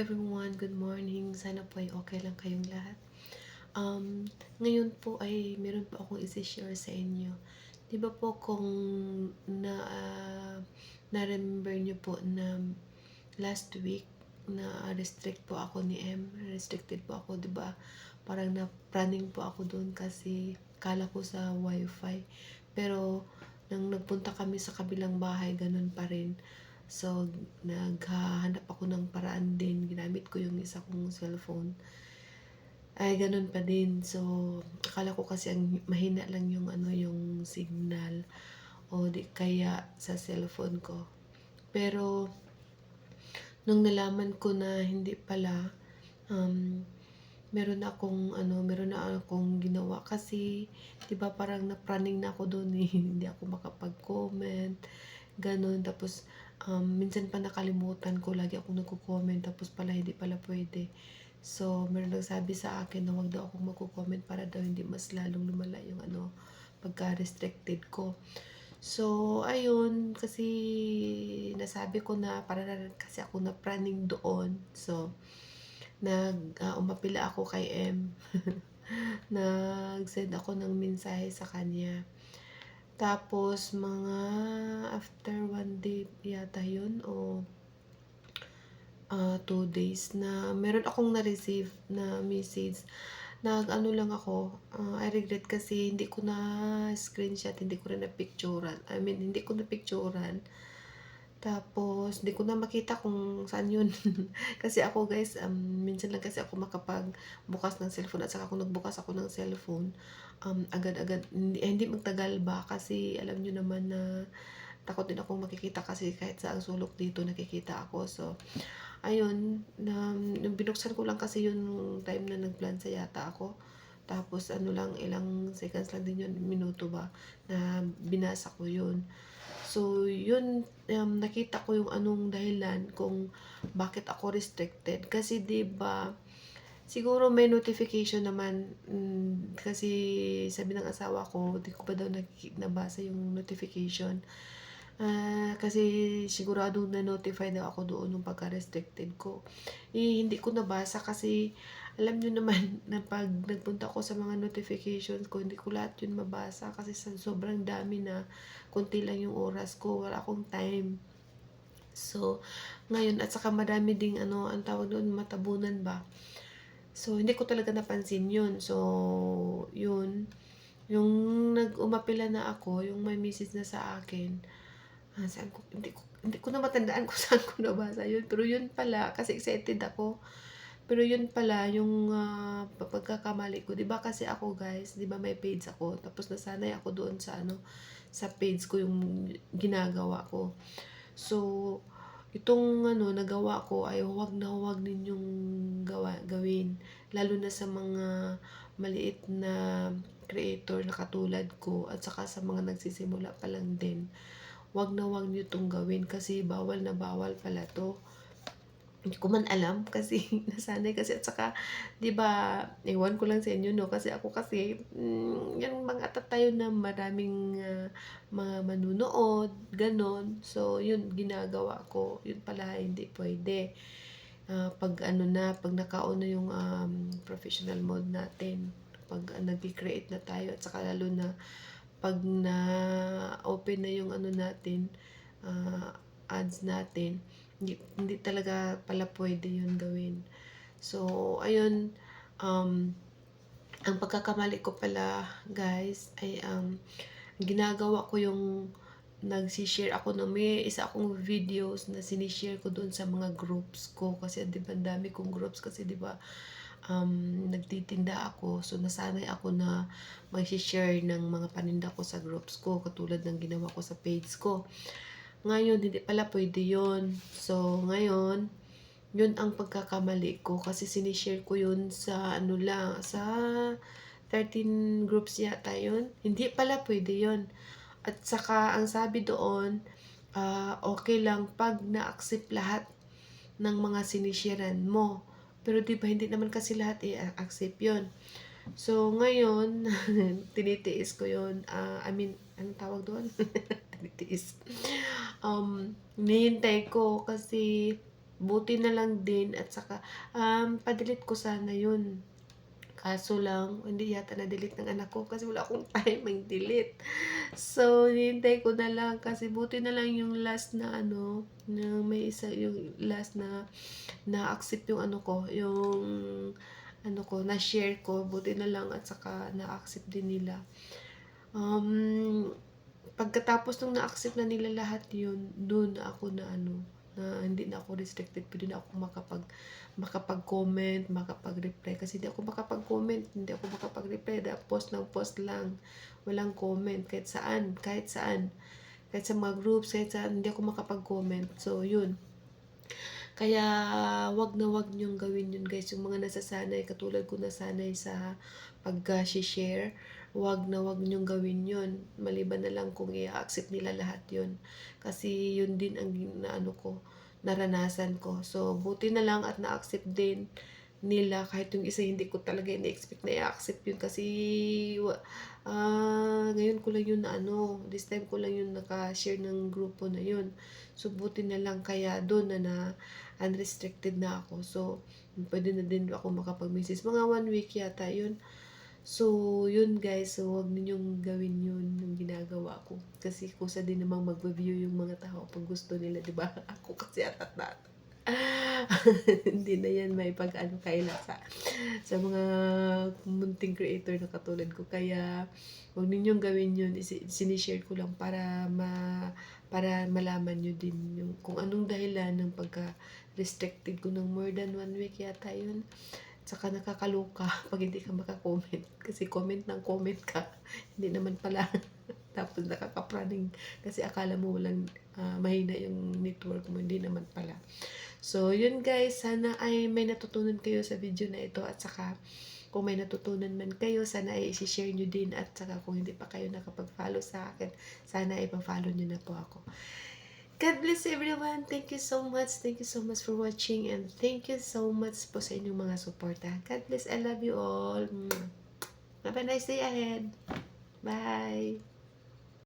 everyone, good morning. Sana po ay okay lang kayong lahat. Um, ngayon po ay meron po akong isi-share sa inyo. 'Di ba po kung na ah, na-remember niyo po na last week na restrict po ako ni M, restricted po ako, 'di ba? Parang na planning po ako doon kasi kala ko sa wifi. Pero nang nagpunta kami sa kabilang bahay, ganun pa rin. So, naghahanap ako ng paraan din. Ginamit ko yung isa kong cellphone. Ay, ganun pa din. So, akala ko kasi ang mahina lang yung ano yung signal o di kaya sa cellphone ko. Pero, nung nalaman ko na hindi pala, um, meron na akong ano, meron na akong ginawa kasi 'di ba parang na-praning na ako doon eh. hindi ako makapag-comment, ganun. Tapos um, minsan pa nakalimutan ko, lagi akong nagko-comment tapos pala hindi pala pwede. So, meron nagsabi sa akin na wag daw akong magko-comment para daw hindi mas lalong lumala yung ano, pagka-restricted ko. So, ayun, kasi nasabi ko na para kasi ako na planning doon. So, nag ah, umapila ako kay M. Nag-send ako ng mensahe sa kanya. Tapos mga after one day yata yun o ah, two days na meron akong na-receive na message. Nag-ano lang ako, ah, I regret kasi hindi ko na screenshot, hindi ko na picturean. I mean, hindi ko na picturean. Tapos, hindi ko na makita kung saan yun. kasi ako guys, um, minsan lang kasi ako makapag-bukas ng cellphone at saka kung nagbukas ako ng cellphone, um, agad-agad, hindi, eh, hindi magtagal ba kasi alam nyo naman na takot din akong makikita kasi kahit sa ang sulok dito nakikita ako. So, ayun, nung binuksan ko lang kasi yung time na nagplansa yata ako. Tapos ano lang, ilang seconds lang din yun, minuto ba, na binasa ko yun. So, yun, um, nakita ko yung anong dahilan kung bakit ako restricted. Kasi 'di ba siguro may notification naman mm, kasi sabi ng asawa ko, di ko pa daw nabasa yung notification. Ah, kasi sigurado na notify daw ako doon nung pagka-restricted ko. Eh, hindi ko nabasa kasi alam nyo naman na pag nagpunta ako sa mga notifications ko, hindi ko lahat yun mabasa kasi sa sobrang dami na konti lang yung oras ko, wala akong time. So, ngayon, at saka madami ding ano, ang tawag doon, matabunan ba? So, hindi ko talaga napansin yun. So, yun. Yung nag-umapila na ako, yung may message na sa akin, ah, saan ko, hindi ko, hindi ko na matandaan kung saan ko nabasa yun. Pero yun pala, kasi excited ako. Pero yun pala, yung ah, pagkakamali ko. 'Di ba kasi ako guys, 'di ba may page ako. Tapos nasanay ako doon sa ano, sa page ko yung ginagawa ko. So, itong ano, nagawa ko ay huwag na huwag ninyong gawa, gawin. Lalo na sa mga maliit na creator na katulad ko at saka sa mga nagsisimula pa lang din. Huwag na huwag niyo itong gawin kasi bawal na bawal pala to. Hindi ko man alam kasi nasanay kasi. At saka 'di ba ewan ko lang sa inyo no? Kasi ako kasi mm, yung mga tayo na maraming ah, mga manunood ganon. So yun ginagawa ko. Yun pala hindi pwede. Ah, pag ano na pag nakauna yung um, professional mode natin pag uh, nag-create na tayo. At saka lalo na pag na open na yung ano natin ah, ads natin hindi, hindi talaga pala pwede yun gawin. So, ayun, um, ang pagkakamali ko pala, guys, ay um, ginagawa ko yung nagsishare ako ng may isa akong videos na sinishare ko doon sa mga groups ko. Kasi di ba dami kong groups kasi di ba um, nagtitinda ako. So nasanay ako na mag-share ng mga paninda ko sa groups ko katulad ng ginawa ko sa page ko ngayon, hindi pala pwede yun. So, ngayon, yun ang pagkakamali ko kasi sinishare ko yun sa ano lang, sa 13 groups yata yun. Hindi pala pwede yun. At saka, ang sabi doon, ah, okay lang pag na-accept lahat ng mga sinisharean mo. Pero di ba hindi naman kasi lahat i-accept yun. So, ngayon, tinitiis ko yun. Ah, I mean, anong tawag doon? tinitiis. Um, nihintay ko kasi buti na lang din at saka, um, pa-delete ko sana yun. Kaso lang, hindi yata na-delete ng anak ko kasi wala akong time mag-delete. So, hinihintay ko na lang kasi buti na lang yung last na ano, na may isa yung last na na-accept yung ano ko, yung ano ko, na-share ko, buti na lang at saka na-accept din nila. Um, pagkatapos nung na-accept na nila lahat yun, na ako na ano, na hindi na ako restricted, pwede na ako makapag makapag-comment, makapag-reply. Kasi hindi ako makapag-comment, hindi ako makapag-reply, da post ng post lang, walang comment. Kahit saan, kahit saan, kahit sa mga groups, kahit saan, hindi ako makapag-comment. So, yun. Kaya, wag na wag niyong gawin yun guys. Yung mga nasasanay, katulad ko nasanay sa pag-share, wag na wag niyong gawin yun. Maliban na lang kung i-accept nila lahat yun. Kasi yun din ang na ano ko, naranasan ko. So, buti na lang at na-accept din nila kahit yung isa hindi ko talaga ina-expect na i-accept yun kasi ah ngayon ko lang yun na ano, this time ko lang yun naka-share ng grupo na yun. So, buti na lang kaya doon na na unrestricted na ako. So, pwede na din ako makapag-message. Mga one week yata yun. So, yun guys. So, wag ninyong gawin yun yung ginagawa ko. Kasi kusa din namang mag-review yung mga tao pag gusto nila, di ba? Ako kasi atat na. Hindi na yan may pag ano kaila sa, sa mga munting creator na katulad ko. Kaya, wag ninyong gawin yun. Sinishare ko lang para ma para malaman nyo din yung kung anong dahilan ng pagka restricted ko ng more than one week yata yun. Tsaka nakakaloka pag hindi ka makakomment. Kasi comment ng comment ka. Hindi naman pala. Tapos nakakapraning. Kasi akala mo walang ah, mahina yung network mo. Hindi naman pala. So, yun guys. Sana ay may natutunan kayo sa video na ito. At saka, kung may natutunan man kayo, sana ay isi-share nyo din. At saka, kung hindi pa kayo nakapag-follow sa akin, sana ay pa-follow nyo na po ako. God bless everyone. Thank you so much. Thank you so much for watching and thank you so much po sa inyong mga suporta. God bless. I love you all. Have a nice day ahead. Bye.